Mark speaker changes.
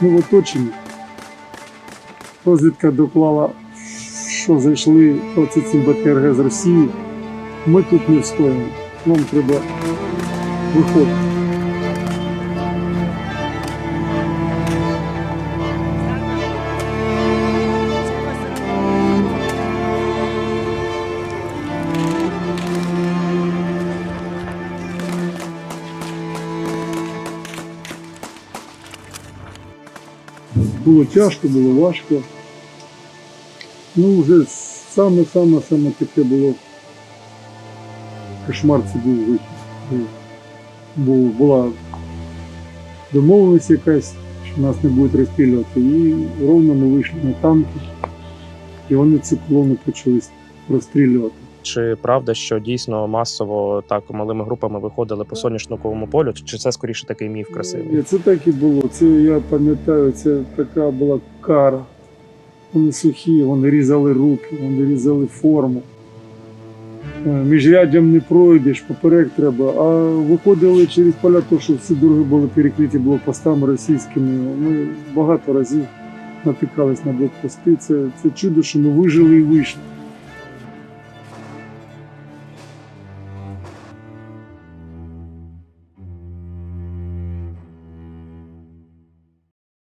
Speaker 1: Ми в оточенні. Розвідка доклала, що зайшли 27 БТРГ з Росії. Ми тут не встоїмо. Нам треба виходити. Було тяжко, було важко. Ну, вже саме-саме-саме таке було. Кошмар це був вихід. Бо була домовленість якась, що нас не будуть розстрілювати. І ровно ми вийшли на танки, і вони цю колону почали розстрілювати.
Speaker 2: Чи правда, що дійсно масово так малими групами виходили по соняшниковому полю? Чи це скоріше такий міф красивий?
Speaker 1: Це так і було. Це я пам'ятаю, це така була кара. Вони сухі, вони різали руки, вони різали форму. Е, Міжряддям не пройдеш, поперек треба. А виходили через поля, тому що всі дороги були перекриті блокпостами російськими. Ми багато разів натикались на блокпости. Це, це чудо, що ми вижили і вийшли.